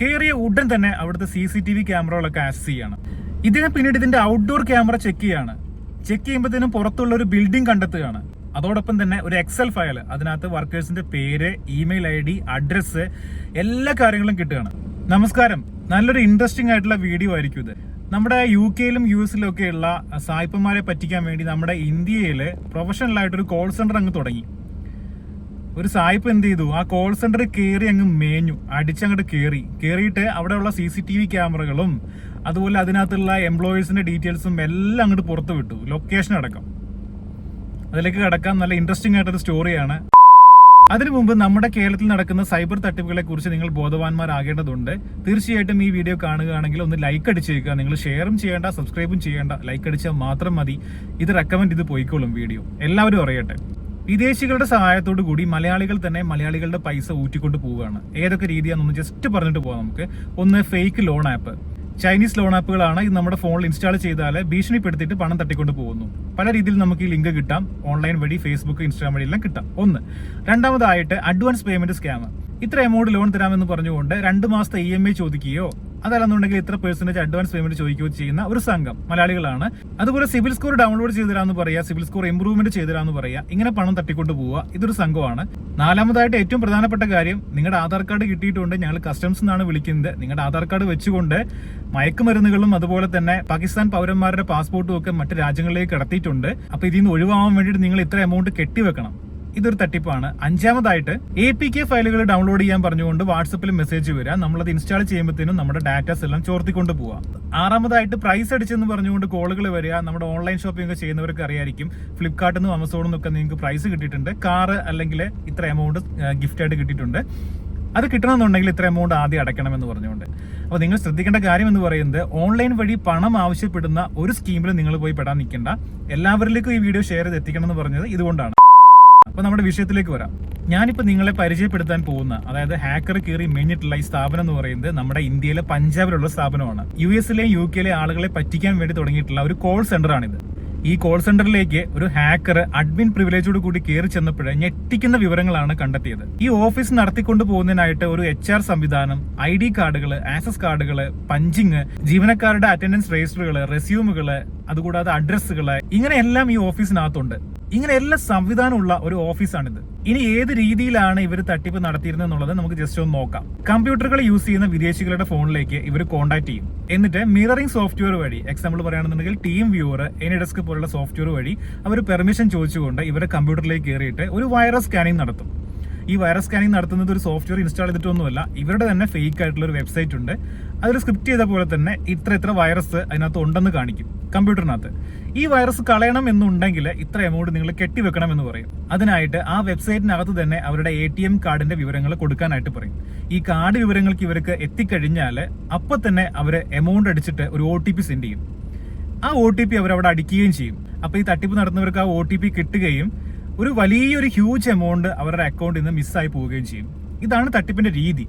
കയറിയ ഉടൻ തന്നെ അവിടുത്തെ സി സി ടി വി ക്യാമറകളൊക്കെ ആക്സസ് ചെയ്യാണ്. ഇതിന് പിന്നീട് ഇതിന്റെ ഔട്ട്ഡോർ ക്യാമറ ചെക്ക് ചെയ്യാണ്. ചെക്ക് ചെയ്യുമ്പോഴത്തേനും പുറത്തുള്ള ഒരു ബിൽഡിംഗ് കണ്ടെത്തുകയാണ്. അതോടൊപ്പം തന്നെ ഒരു എക്സൽ ഫയൽ അതിനകത്ത് വർക്കേഴ്സിന്റെ പേര് ഇമെയിൽ ഐ ഡി അഡ്രസ്സ് എല്ലാ കാര്യങ്ങളും കിട്ടുകയാണ്. നമസ്കാരം. നല്ലൊരു ഇൻട്രസ്റ്റിംഗ് ആയിട്ടുള്ള വീഡിയോ ആയിരിക്കും ഇത്. നമ്മുടെ യു കെയിലും യു എസിലും ഒക്കെയുള്ള സായിപ്പന്മാരെ പറ്റിക്കാൻ വേണ്ടി നമ്മുടെ ഇന്ത്യയിൽ പ്രൊഫഷണൽ ആയിട്ടൊരു കോൾ സെന്റർ അങ്ങ് തുടങ്ങി. ഒരു സായിപ്പ് എന്ത് ചെയ്തു? ആ കോൾ സെന്റർ കയറി അങ്ങ് മേഞ്ഞു. അടിച്ചങ്ങോട്ട് കയറി കയറിയിട്ട് അവിടെയുള്ള സി സി ടി വി ക്യാമറകളും അതുപോലെ അതിനകത്തുള്ള എംപ്ലോയീസിന്റെ ഡീറ്റെയിൽസും എല്ലാം അങ്ങോട്ട് പുറത്തു വിട്ടു. ലൊക്കേഷൻ അടക്കം. അതിലേക്ക് കടക്കാൻ നല്ല ഇൻട്രസ്റ്റിംഗ് ആയിട്ടൊരു സ്റ്റോറിയാണ് അതിനു മുമ്പ് നമ്മുടെ കേരളത്തിൽ നടക്കുന്ന സൈബർ തട്ടിപ്പുകളെ കുറിച്ച് നിങ്ങൾ ബോധവാന്മാരാകേണ്ടതുണ്ട്. തീർച്ചയായിട്ടും ഈ വീഡിയോ കാണുകയാണെങ്കിൽ ഒന്ന് ലൈക്ക് അടിച്ചേക്കുക. നിങ്ങൾ ഷെയറും ചെയ്യേണ്ട സബ്സ്ക്രൈബും ചെയ്യേണ്ട ലൈക്ക് അടിച്ചാൽ മാത്രം മതി. ഇത് റെക്കമെൻഡ് ചെയ്ത് പോയിക്കോളും വീഡിയോ. എല്ലാവരും അറിയട്ടെ. വിദേശികളുടെ സഹായത്തോടു കൂടി മലയാളികൾ തന്നെ മലയാളികളുടെ പൈസ ഊറ്റിക്കൊണ്ട് പോവുകയാണ്. ഏതൊക്കെ രീതിയാണെന്ന് ജസ്റ്റ് പറഞ്ഞിട്ട് പോകാം നമുക്ക്. ഒന്ന് fake loan app Chinese loan ആപ്പുകളാണ് ഇത് നമ്മുടെ ഫോണിൽ ഇൻസ്റ്റാൾ ചെയ്താൽ ഭീഷണിപ്പെടുത്തിയിട്ട് പണം തട്ടിക്കൊണ്ട് പോകുന്നു. പല രീതിയിൽ നമുക്ക് ഈ ലിങ്ക് കിട്ടാം. ഓൺലൈൻ വഴി ഫേസ്ബുക്ക് ഇൻസ്റ്റാഗ്രാം എല്ലാം കിട്ടാം. ഒന്ന്. രണ്ടാമതായിട്ട് അഡ്വാൻസ് പേയ്മെന്റ് സ്കാം ഇത്ര എമൗണ്ട് ലോൺ തരാമെന്ന് പറഞ്ഞുകൊണ്ട് രണ്ട് മാസത്തെ ഇ എം ഐ ചോദിക്കുകയോ അതല്ലെന്നുണ്ടെങ്കിൽ ഇത്ര പെർസെന്റേജ് അഡ്വാൻസ് പേയ്മെന്റ് ചോദിക്കുകയോ ചെയ്യുന്ന ഒരു സംഘം മലയാളികളാണ്. അതുപോലെ സിവിൽ സ്കോർ ഡൗൺലോഡ് ചെയ്ത് തരാമെന്ന് പറയാ സിവിൽ സ്കോർ ഇംപ്രൂവ്മെന്റ് ചെയ്ത് തരാമെന്ന് പറയാ ഇങ്ങനെ പണം തട്ടിക്കൊണ്ട് പോവുക ഇതൊരു സംഘമാണ്. നാലാമതായിട്ട് ഏറ്റവും പ്രധാനപ്പെട്ട കാര്യം നിങ്ങളുടെ ആധാർ കാർഡ് കിട്ടിയിട്ടുണ്ട് ഞങ്ങൾ കസ്റ്റംസ് എന്നാണ് വിളിക്കുന്നത്. നിങ്ങളുടെ ആധാർ കാർഡ് വെച്ചുകൊണ്ട് മയക്കുമരുന്നുകളും അതുപോലെ തന്നെ പാകിസ്ഥാൻ പൗരന്മാരുടെ പാസ്പോർട്ടും ഒക്കെ മറ്റു രാജ്യങ്ങളിലേക്ക് കടത്തിയിട്ടുണ്ട്. അപ്പൊ ഇതിൽ നിന്ന് ഒഴിവാകാൻ വേണ്ടിയിട്ട് നിങ്ങൾ ഇത്ര എമൗണ്ട് കെട്ടിവെക്കണം. ഇതൊരു തട്ടിപ്പാണ്. അഞ്ചാമതായിട്ട് എ പി കെ ഫയലുകൾ ഡൗൺലോഡ് ചെയ്യാൻ പറഞ്ഞുകൊണ്ട് വാട്സപ്പിൽ മെസ്സേജ് വരാം. നമ്മളത് ഇൻസ്റ്റാൾ ചെയ്യുമ്പോഴത്തേനും നമ്മുടെ ഡാറ്റാസ് എല്ലാം ചോർത്തിക്കൊണ്ട് പോവാം. ആറാമതായിട്ട് പ്രൈസ് അടിച്ചെന്ന് പറഞ്ഞുകൊണ്ട് കോളുകൾ വരിക നമ്മുടെ ഓൺലൈൻ ഷോപ്പിംഗ് ഒക്കെ ചെയ്യുന്നവർക്ക് അറിയായിരിക്കും. ഫ്ലിപ്കാർട്ടിൽ നിന്നും ആമസോണിൽ നിന്നൊക്കെ നിങ്ങൾക്ക് പ്രൈസ് കിട്ടിയിട്ടുണ്ട്. കാറ് അല്ലെങ്കിൽ ഇത്ര എമൗണ്ട് ഗിഫ്റ്റ് ആയിട്ട് കിട്ടിയിട്ടുണ്ട്. അത് കിട്ടണമെന്നുണ്ടെങ്കിൽ ഇത്ര എമൗണ്ട് ആദ്യം അടയ്ക്കണം എന്ന് പറഞ്ഞുകൊണ്ട്. അപ്പോൾ നിങ്ങൾ ശ്രദ്ധിക്കേണ്ട കാര്യം എന്ന് പറയുന്നത് ഓൺലൈൻ വഴി പണം ആവശ്യപ്പെടുന്ന ഒരു സ്കീമിൽ നിങ്ങൾ പോയി പെടാൻ നിൽക്കേണ്ട. എല്ലാവരിലേക്കും ഈ വീഡിയോ ഷെയർ ചെയ്ത് എത്തിക്കണം എന്ന് പറഞ്ഞത് ഇതുകൊണ്ടാണ്. അപ്പൊ നമ്മുടെ വിഷയത്തിലേക്ക് വരാം. ഞാനിപ്പോ നിങ്ങളെ പരിചയപ്പെടുത്താൻ പോകുന്ന അതായത് ഹാക്കർ കയറി മെഞ്ഞിട്ടുള്ള ഈ സ്ഥാപനം എന്ന് പറയുന്നത് നമ്മുടെ ഇന്ത്യയിലെ പഞ്ചാബിലുള്ള സ്ഥാപനമാണ്. യു എസിലെയും യു കെയിലെ ആളുകളെ പറ്റിക്കാൻ വേണ്ടി തുടങ്ങിയിട്ടുള്ള ഒരു കോൾ സെന്റർ ആണിത്. ഈ കോൾ സെന്ററിലേക്ക് ഒരു ഹാക്കർ അഡ്മിൻ പ്രിവിലേജോട് കൂടി കയറി ചെന്നപ്പോഴേ ഞെട്ടിക്കുന്ന വിവരങ്ങളാണ് കണ്ടെത്തിയത്. ഈ ഓഫീസ് നടത്തിക്കൊണ്ടു പോകുന്നതിനായിട്ട് ഒരു എച്ച് ആർ സംവിധാനം ഐ ഡി കാർഡുകൾ ആക്സസ് കാർഡുകൾ പഞ്ചിങ് ജീവനക്കാരുടെ അറ്റൻഡൻസ് രജിസ്റ്ററുകൾ റെസ്യൂമുകൾ അതുകൂടാതെ അഡ്രസ്സുകൾ ഇങ്ങനെയെല്ലാം ഈ ഓഫീസിനകത്തുണ്ട് ഇങ്ങനെ എല്ലാ സംവിധാനമുള്ള ഒരു ഓഫീസാണിത്. ഇനി ഏത് രീതിയിലാണ് ഇവർ തട്ടിപ്പ് നടത്തിയിരുന്നത് എന്നുള്ളത് നമുക്ക് ജസ്റ്റ് ഒന്ന് നോക്കാം. കമ്പ്യൂട്ടറുകൾ യൂസ് ചെയ്യുന്ന വിദേശികളുടെ ഫോണിലേക്ക് ഇവർ കോൺടാക്ട് ചെയ്യും. എന്നിട്ട് മിററിംഗ് സോഫ്റ്റ്വെയർ വഴി എക്സാമ്പിൾ പറയുകയാണെന്നുണ്ടെങ്കിൽ ടീം വ്യൂവർ എനിഡെസ്ക് പോലുള്ള സോഫ്റ്റ്വെയർ വഴി അവർ പെർമിഷൻ ചോദിച്ചുകൊണ്ട് ഇവരുടെ കമ്പ്യൂട്ടറിലേക്ക് കയറിയിട്ട് ഒരു വൈറസ് സ്കാനിങ് നടത്തും. ഈ വൈറസ് സ്കാനിങ് നടത്തുന്നത് ഒരു സോഫ്റ്റ്വെയർ ഇൻസ്റ്റാൾ ചെയ്തിട്ടൊന്നുമല്ല ഇവരുടെ തന്നെ ഫേക്ക് ആയിട്ടുള്ള ഒരു വെബ്സൈറ്റ് ഉണ്ട്. അതിൽ സ്ക്രിപ്റ്റ് ചെയ്ത പോലെ തന്നെ ഇത്ര ഇത്ര വൈറസ് അതിനകത്ത് ഉണ്ടെന്ന് കാണിക്കും കമ്പ്യൂട്ടറിനകത്ത്. ഈ വൈറസ് കളയണം എന്നുണ്ടെങ്കിൽ ഇത്ര എമൗണ്ട് നിങ്ങൾ കെട്ടിവെക്കണം എന്ന് പറയും. അതിനായിട്ട് ആ വെബ്സൈറ്റിനകത്ത് തന്നെ അവരുടെ എ ടി എം കാർഡിന്റെ വിവരങ്ങൾ കൊടുക്കാനായിട്ട് പറയും. ഈ കാർഡ് വിവരങ്ങൾക്ക് ഇവർക്ക് എത്തിക്കഴിഞ്ഞാൽ അപ്പൊ തന്നെ അവർ എമൗണ്ട് അടിച്ചിട്ട് ഒരു ഒ ടി പി സെൻഡ് ചെയ്യും. ആ ഒ ടി പി അവർ അവിടെ അടിക്കുകയും ചെയ്യും. അപ്പൊ ഈ തട്ടിപ്പ് നടന്നവർക്ക് ആ ഒ ടി പി കിട്ടുകയും ഒരു വലിയൊരു ഹ്യൂജ് എമൗണ്ട് അവരുടെ അക്കൗണ്ടിൽ നിന്ന് മിസ്സായി പോവുകയും ചെയ്യും. ഇതാണ് തട്ടിപ്പിന്റെ രീതി.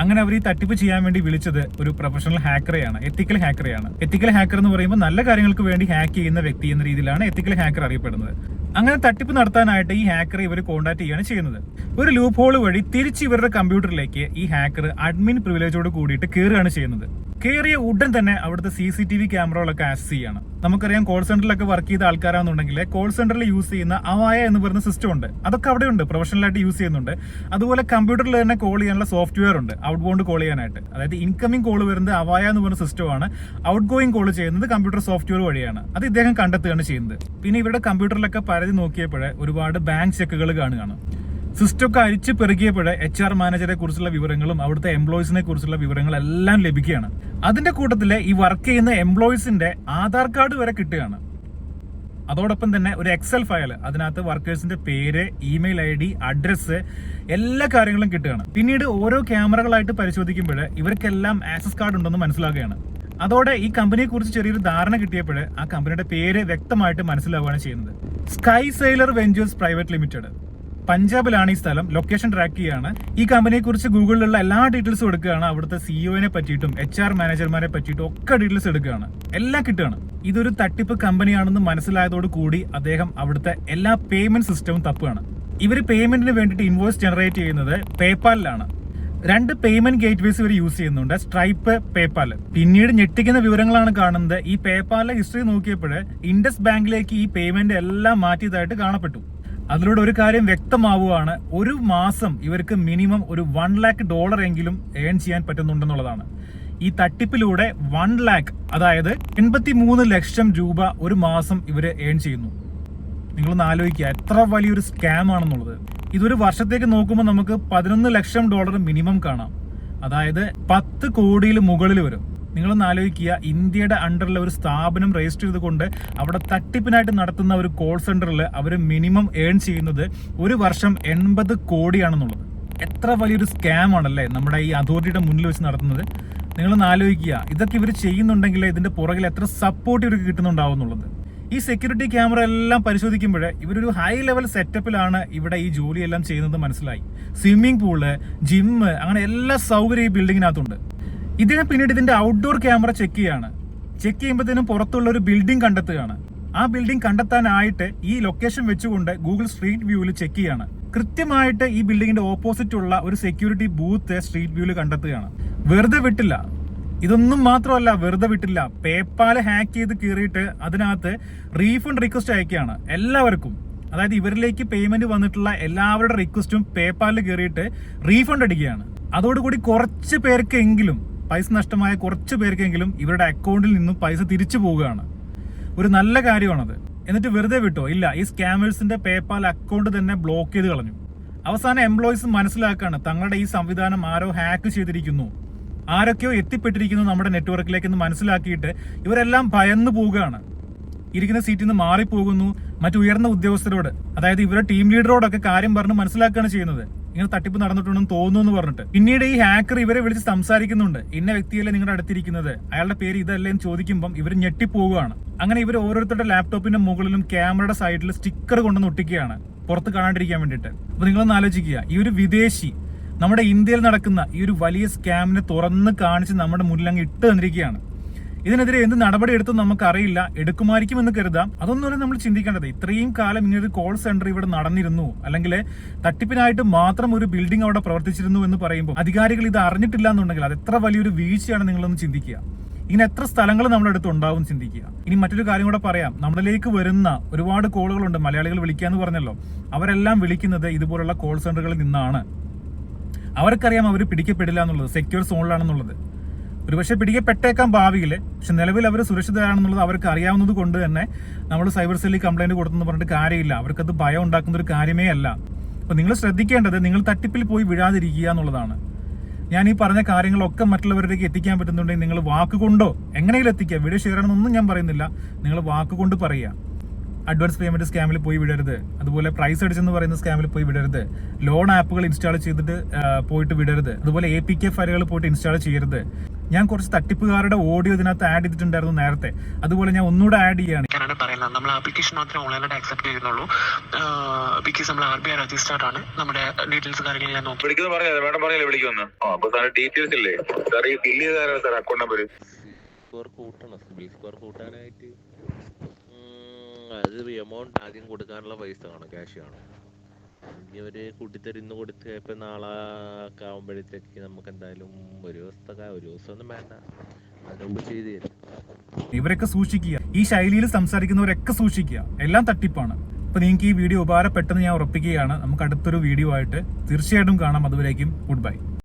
അങ്ങനെ അവർ ഈ തട്ടിപ്പ് ചെയ്യാൻ വേണ്ടി വിളിച്ചത് ഒരു പ്രൊഫഷണൽ ഹാക്കറെയാണ് എത്തിക്കൽ ഹാക്കറെയാണ് എത്തിക്കൽ ഹാക്കർ എന്ന് പറയുമ്പോൾ നല്ല കാര്യങ്ങൾക്ക് വേണ്ടി ഹാക്ക് ചെയ്യുന്ന വ്യക്തി എന്ന രീതിയിലാണ് എത്തിക്കൽ ഹാക്കർ അറിയപ്പെടുന്നത്. അങ്ങനെ തട്ടിപ്പ് നടത്താനായിട്ട് ഈ ഹാക്കറെ ഇവർ കോൺടാക്ട് ചെയ്യുകയാണ് ചെയ്യുന്നത്. ഒരു ലൂപ്പ് ഹോൾ വഴി തിരിച്ച് ഇവരുടെ കമ്പ്യൂട്ടറിലേക്ക് ഈ ഹാക്കർ അഡ്മിൻ പ്രിവിലേജോട് കൂടിയിട്ട് കയറുകയാണ് ചെയ്യുന്നത്. കയറിയ ഉടൻ തന്നെ അവിടുത്തെ സി സി ടി വി ക്യാമറകളൊക്കെ ആക്സസ് ചെയ്യണം. നമുക്കറിയാം കോൾ സെന്ററിലൊക്കെ വർക്ക് ചെയ്ത ആൾക്കാരാണെന്നുണ്ടെങ്കിൽ കോൾ സെന്ററിൽ യൂസ് ചെയ്യുന്ന അവായ എന്ന് പറയുന്ന സിസ്റ്റം ഉണ്ട്. അതൊക്കെ അവിടെ ഉണ്ട് പ്രൊഫഷണലായിട്ട് യൂസ് ചെയ്യുന്നുണ്ട്. അതുപോലെ കമ്പ്യൂട്ടറിൽ തന്നെ കോൾ ചെയ്യാനുള്ള സോഫ്റ്റ്വെയർ ഉണ്ട് ഔട്ട് ബൗണ്ട് കോൾ ചെയ്യാനായിട്ട്. അതായത് ഇൻകമിംഗ് കോൾ വരുന്നത് അവായ എന്ന് പറയുന്ന സിസ്റ്റമാണ് ഔട്ട് ഗോയിങ് കോൾ ചെയ്യുന്നത് കമ്പ്യൂട്ടർ സോഫ്റ്റ്വെയർ വഴിയാണ്. അത് ഇദ്ദേഹം കണ്ടെത്തുകയാണ് ചെയ്യുന്നത്. പിന്നെ ഇവരുടെ കമ്പ്യൂട്ടറിലൊക്കെ പരതി നോക്കിയപ്പോഴേ ഒരുപാട് ബാങ്ക് ചെക്കുകൾ കാണുകയാണ്. സിസ്റ്റം ഒക്കെ അരിച്ച് പെറുകിയപ്പോഴെ എച്ച് ആർ മാനേജറെ കുറിച്ചുള്ള വിവരങ്ങളും അവിടുത്തെ എംപ്ലോയീസിനെ കുറിച്ചുള്ള വിവരങ്ങളും എല്ലാം ലഭിക്കുകയാണ്. അതിന്റെ കൂട്ടത്തിൽ ഈ വർക്ക് ചെയ്യുന്ന എംപ്ലോയീസിന്റെ ആധാർ കാർഡ് വരെ കിട്ടുകയാണ്. അതോടൊപ്പം തന്നെ ഒരു എക്സൽ ഫയൽ അതിനകത്ത് വർക്കേഴ്സിന്റെ പേര് ഇമെയിൽ ഐ ഡി അഡ്രസ്സ് എല്ലാ കാര്യങ്ങളും കിട്ടുകയാണ്. പിന്നീട് ഓരോ ക്യാമറകളായിട്ട് പരിശോധിക്കുമ്പോൾ ഇവർക്കെല്ലാം ആക്സസ് കാർഡ് ഉണ്ടെന്ന് മനസ്സിലാക്കുകയാണ് അതോടെ ഈ കമ്പനിയെ കുറിച്ച് ചെറിയൊരു ധാരണ കിട്ടിയപ്പോൾ ആ കമ്പനിയുടെ പേര് വ്യക്തമായിട്ട് മനസ്സിലാവുകയാണ് ചെയ്യുന്നത്. Sky sailor ventures private limited പഞ്ചാബിലാണ് ഈ സ്ഥലം. ലൊക്കേഷൻ ട്രാക്ക് ചെയ്യാണ്. ഈ കമ്പനിയെ കുറിച്ച് ഗൂഗിളിലുള്ള എല്ലാ ഡീറ്റെയിൽസും എടുക്കുകയാണ്. അവിടുത്തെ സിഇഒനെ പറ്റിയിട്ടും എച്ച് ആർ മാനേജർമാരെ പറ്റിയിട്ടും ഒക്കെ ഡീറ്റെയിൽസ് എടുക്കുകയാണ്. എല്ലാം കിട്ടുകയാണ്. ഇതൊരു തട്ടിപ്പ് കമ്പനിയാണെന്ന് മനസ്സിലായതോട് കൂടി അദ്ദേഹം അവിടുത്തെ എല്ലാ പേയ്മെന്റ് സിസ്റ്റവും തപ്പുകയാണ്. ഇവർ പേയ്മെന്റിന് വേണ്ടിയിട്ട് ഇൻവോയ്സ് ജനറേറ്റ് ചെയ്യുന്നത് പേപ്പാലിലാണ് രണ്ട് പേയ്മെന്റ് ഗേറ്റ്വേസ് ഇവർ യൂസ് ചെയ്യുന്നുണ്ട്. സ്ട്രൈപ്പ് പേപ്പാൽ പിന്നീട് ഞെട്ടിക്കുന്ന വിവരങ്ങളാണ് കാണുന്നത്. ഈ പേപ്പാലിലെ ഹിസ്റ്ററി നോക്കിയപ്പോൾ ഇൻഡസ് ബാങ്കിലേക്ക് ഈ പേയ്മെന്റ് എല്ലാം മാറ്റിയതായിട്ട് കാണപ്പെട്ടു. അതിലൂടെ ഒരു കാര്യം വ്യക്തമാവുകയാണ്. ഒരു മാസം ഇവർക്ക് മിനിമം ഒരു വൺ ലാക്ക് ഡോളർ എങ്കിലും ഏൺ ചെയ്യാൻ പറ്റുന്നുണ്ടെന്നുള്ളതാണ്. ഈ തട്ടിപ്പിലൂടെ വൺ ലാക്ക് അതായത് എൺപത്തി മൂന്ന് ലക്ഷം രൂപ ഒരു മാസം ഇവർ ഏൺ ചെയ്യുന്നു. നിങ്ങളൊന്ന് ആലോചിക്കുക എത്ര വലിയൊരു സ്കാം ആണെന്നുള്ളത്. ഇതൊരു വർഷത്തേക്ക് നോക്കുമ്പോൾ നമുക്ക് പതിനൊന്ന് ലക്ഷം ഡോളർ മിനിമം കാണാം. അതായത് പത്ത് കോടിയിൽ മുകളിൽ വരും. നിങ്ങളൊന്ന് ആലോചിക്കുക. ഇന്ത്യയുടെ അണ്ടറിൽ ഒരു സ്ഥാപനം രജിസ്റ്റർ ചെയ്തുകൊണ്ട് അവിടെ തട്ടിപ്പിനായിട്ട് നടത്തുന്ന ഒരു കോൾ സെന്ററിൽ അവർ മിനിമം ഏൺ ചെയ്യുന്നത് ഒരു വർഷം എൺപത് കോടിയാണെന്നുള്ളത്. എത്ര വലിയൊരു സ്കാം ആണല്ലേ നമ്മുടെ ഈ അതോറിറ്റിയുടെ മുന്നിൽ വെച്ച് നടത്തുന്നത്. നിങ്ങളൊന്ന് ആലോചിക്കുക. ഇതൊക്കെ ഇവർ ചെയ്യുന്നുണ്ടെങ്കിൽ ഇതിന്റെ പുറകിൽ എത്ര സപ്പോർട്ട് ഇവർക്ക് കിട്ടുന്നുണ്ടാവും എന്നുള്ളത് ഈ സെക്യൂരിറ്റി ക്യാമറ എല്ലാം പരിശോധിക്കുമ്പോൾ ഇവരൊരു ഹൈ ലെവൽ സെറ്റപ്പിലാണ് ഇവിടെ ഈ ജോലിയെല്ലാം ചെയ്യുന്നത് മനസ്സിലായി. സ്വിമ്മിംഗ് പൂൾ ജിമ്മ് അങ്ങനെ എല്ലാ സൗകര്യം ഈ ബിൽഡിങ്ങിനകത്തുണ്ട് ഇതിനെ പിന്നീട് ഇതിന്റെ ഔട്ട്ഡോർ ക്യാമറ ചെക്ക് ചെയ്യാണ്. ചെക്ക് ചെയ്യുമ്പോഴത്തേനും പുറത്തുള്ള ഒരു ബിൽഡിംഗ് കണ്ടെത്തുകയാണ്. ആ ബിൽഡിംഗ് കണ്ടെത്താനായിട്ട് ഈ ലൊക്കേഷൻ വെച്ചുകൊണ്ട് ഗൂഗിൾ സ്ട്രീറ്റ് വ്യൂവിൽ ചെക്ക് ചെയ്യാണ്. കൃത്യമായിട്ട് ഈ ബിൽഡിങ്ങിന്റെ ഓപ്പോസിറ്റ് ഉള്ള ഒരു സെക്യൂരിറ്റി ബൂത്ത് സ്ട്രീറ്റ് വ്യൂവിൽ കണ്ടെത്തുകയാണ്. വെറുതെ വിട്ടില്ല. ഇതൊന്നും മാത്രമല്ല വെറുതെ വിട്ടില്ല. പേപ്പാൽ ഹാക്ക് ചെയ്ത് കീറിയിട്ട് അതിനകത്ത് റീഫണ്ട് റിക്വസ്റ്റ് അയക്കുകയാണ് എല്ലാവർക്കും. അതായത് ഇവരിലേക്ക് പേയ്മെന്റ് വന്നിട്ടുള്ള എല്ലാവരുടെ റിക്വസ്റ്റും പേപ്പാലിൽ കയറിയിട്ട് റീഫണ്ട് അടിക്കുകയാണ്. അതോടുകൂടി കുറച്ച് പേർക്കെങ്കിലും പൈസ നഷ്ടമായ കുറച്ച് പേർക്കെങ്കിലും ഇവരുടെ അക്കൗണ്ടിൽ നിന്നും പൈസ തിരിച്ചു പോവുകയാണ്. ഒരു നല്ല കാര്യമാണത്. എന്നിട്ട് വെറുതെ വിട്ടോ? ഇല്ല ഈ സ്കാമേഴ്സിന്റെ പേപ്പാൽ അക്കൗണ്ട് തന്നെ ബ്ലോക്ക് ചെയ്ത് കളഞ്ഞു. അവസാനം എംപ്ലോയീസ് മനസ്സിലാക്കാണ് തങ്ങളുടെ ഈ സംവിധാനം ആരോ ഹാക്ക് ചെയ്തിരിക്കുന്നു. ആരൊക്കെയോ എത്തിപ്പെട്ടിരിക്കുന്നു നമ്മുടെ നെറ്റ്വർക്കിലേക്ക് എന്ന് മനസ്സിലാക്കിയിട്ട് ഇവരെല്ലാം ഭയന്നു പോവുകയാണ്. ഇരിക്കുന്ന സീറ്റിൽ നിന്ന് മാറിപ്പോകുന്നു മറ്റു ഉയർന്ന ഉദ്യോഗസ്ഥരോട് അതായത് ഇവരുടെ ടീം ലീഡറോടൊക്കെ കാര്യം പറഞ്ഞ് മനസ്സിലാക്കുകയാണ് ചെയ്യുന്നത്. ഇങ്ങനെ തട്ടിപ്പ് നടന്നിട്ടുണ്ടെന്ന് തോന്നുന്നു എന്ന് പറഞ്ഞിട്ട്. പിന്നീട് ഈ ഹാക്കർ ഇവരെ വിളിച്ച് സംസാരിക്കുന്നുണ്ട്. ഇന്ന വ്യക്തിയല്ലേ നിങ്ങളുടെ അടുത്തിരിക്കുന്നത്? അയാളുടെ പേര് ഇതല്ലേ എന്ന് ചോദിക്കുമ്പോൾ ഇവർ ഞെട്ടിപ്പോവുകയാണ്. അങ്ങനെ ഇവർ ഓരോരുത്തരുടെ ലാപ്ടോപ്പിന്റെ മുകളിലും ക്യാമറയുടെ സൈഡിൽ സ്റ്റിക്കർ കൊണ്ടുവന്ന് ഒട്ടിക്കുകയാണ്. പുറത്ത് കാണാണ്ടിരിക്കാൻ വേണ്ടിയിട്ട്. അപ്പൊ നിങ്ങളൊന്ന് ആലോചിക്കുക. ഈ ഒരു വിദേശി നമ്മുടെ ഇന്ത്യയിൽ നടക്കുന്ന ഈ ഒരു വലിയ സ്കാമിനെ തുറന്ന് കാണിച്ച് നമ്മുടെ മുന്നിൽ അങ്ങ് ഇട്ട് തന്നിരിക്കുകയാണ്. ഇതിനെതിരെ എന്ത് നടപടി എടുത്തും നമുക്ക് അറിയില്ല എടുക്കുമായിരിക്കും എന്ന് കരുതാം. അതൊന്നുമല്ല നമ്മൾ ചിന്തിക്കേണ്ടത്. ഇത്രയും കാലം ഇങ്ങനെ ഒരു കോൾ സെന്റർ ഇവിടെ നടന്നിരുന്നു. അല്ലെങ്കിൽ തട്ടിപ്പിനായിട്ട് മാത്രം ഒരു ബിൽഡിംഗ് അവിടെ പ്രവർത്തിച്ചിരുന്നു എന്ന് പറയുമ്പോൾ അധികാരികൾ ഇത് അറിഞ്ഞിട്ടില്ല എന്നുണ്ടെങ്കിൽ അത് എത്ര വലിയൊരു വീഴ്ചയാണ് നിങ്ങളൊന്ന് ചിന്തിക്കുക. ഇങ്ങനെ എത്ര സ്ഥലങ്ങൾ നമ്മുടെ അടുത്ത് ഉണ്ടാവും ചിന്തിക്കുക. ഇനി മറ്റൊരു കാര്യം കൂടെ പറയാം. നമ്മളിലേക്ക് വരുന്ന ഒരുപാട് കോളുകളുണ്ട്. മലയാളികൾ വിളിക്കുക എന്ന് പറഞ്ഞല്ലോ. അവരെല്ലാം വിളിക്കുന്നത് ഇതുപോലുള്ള കോൾ സെന്ററുകളിൽ നിന്നാണ്. അവർക്കറിയാം അവർ പിടിക്കപ്പെടില്ല എന്നുള്ളത്. സെക്യൂർ സോണിലാണെന്നുള്ളത് ഒരുപക്ഷെ പിടിക്കപ്പെട്ടേക്കാം ഭാവിയിൽ. പക്ഷെ നിലവിൽ അവർ സുരക്ഷിതരാണെന്നുള്ളത് അവർക്ക് അറിയാവുന്നത് കൊണ്ട് തന്നെ നമ്മൾ സൈബർ സെല്ലിൽ കംപ്ലൈന്റ് കൊടുത്തെന്ന് പറഞ്ഞിട്ട് കാര്യമില്ല. അവർക്കത് ഭയം ഉണ്ടാക്കുന്ന ഒരു കാര്യമേ അല്ല. അപ്പൊ നിങ്ങൾ ശ്രദ്ധിക്കേണ്ടത് നിങ്ങൾ തട്ടിപ്പിൽ പോയി വിഴാതിരിക്കുക എന്നുള്ളതാണ്. ഞാൻ ഈ പറഞ്ഞ കാര്യങ്ങളൊക്കെ മറ്റുള്ളവരിലേക്ക് എത്തിക്കാൻ പറ്റുന്നുണ്ടെങ്കിൽ നിങ്ങൾ വാക്കുകൊണ്ടോ എങ്ങനെയും എത്തിക്കുക. വീഡിയോ ഷെയർ ആണെന്നൊന്നും ഞാൻ പറയുന്നില്ല. നിങ്ങൾ വാക്കുകൊണ്ട് പറയുക. അഡ്വാൻസ് പേയ്മെന്റ് സ്കാമിൽ പോയി വിടരുത്. അതുപോലെ പ്രൈസ് അടിച്ചെന്ന് പറയുന്ന സ്കാമിൽ പോയി വിടരുത്. ലോൺ ആപ്പുകൾ ഇൻസ്റ്റാൾ ചെയ്തിട്ട് പോയിട്ട് വിടരുത്. അതുപോലെ എ പി കെ ഫയലുകൾ പോയിട്ട് ഇൻസ്റ്റാൾ ചെയ്യരുത്. ഞാൻ കുറച്ച് തട്ടിപ്പുകാരുടെ ഓഡിയോ ഇതിനകത്ത് ആഡ് ചെയ്തിട്ടുണ്ടായിരുന്നു നേരത്തെ. അതുപോലെ ഞാൻ ഒന്നുകൂടെ ആഡ് ചെയ്യാണ്. ഞാനാണ് പറയുന്നത് നമ്മൾ ആപ്ലിക്കേഷൻ മാത്രമേ ഓൺലൈനായിട്ട് അക്സെപ്റ്റ് ചെയ്യുന്നുള്ളൂ. ബിക്കോസ് നമ്മൾ ആർ ബി ഐ രജിസ്റ്റേർഡ് ആണ്. നമ്മുടെ ഡീറ്റെയിൽസ് കാര്യങ്ങളെല്ലാം നോക്കി. വിളിക്കുന്നത് പറഞ്ഞത് മേഡം പറഞ്ഞില്ലേ വിളിക്കുമെന്ന്? ആ അപ്പൊ സാറ് ഡീറ്റെയിൽസ് ഇല്ലേ? സാർ ഈ bill sir? Account number score കൂട്ടണം. സിബിൽ സ്കോർ കൂട്ടാനായിട്ട് ഉം, അത് എമൗണ്ട് ആദ്യം കൊടുക്കാനുള്ള പൈസ കാണും ക്യാഷ് കാണും ഇനി ഒരു കൂട്ടിത്തരും ഇന്ന് കൊടുത്ത് ഇപ്പൊ നാളെ ഒക്കെ ആവുമ്പോഴത്തേക്ക് നമുക്ക് എന്തായാലും ഒരു ദിവസത്തെ ഒരു ദിവസം ഒന്നും വേണ്ട അതിനുമ്പ് ചെയ്ത് തരും. ഇവരൊക്കെ സൂക്ഷിക്കുക. ഈ ശൈലിയിൽ സംസാരിക്കുന്നവരൊക്കെ സൂക്ഷിക്കുക. എല്ലാം തട്ടിപ്പാണ്. അപ്പൊ നിങ്ങൾക്ക് ഈ വീഡിയോ ഉപകാരപ്പെട്ടെന്ന് ഞാൻ ഉറപ്പിക്കുകയാണ്. നമുക്ക് അടുത്തൊരു വീഡിയോ ആയിട്ട് തീർച്ചയായിട്ടും കാണാം. അതുവരേക്കും ഗുഡ് ബൈ.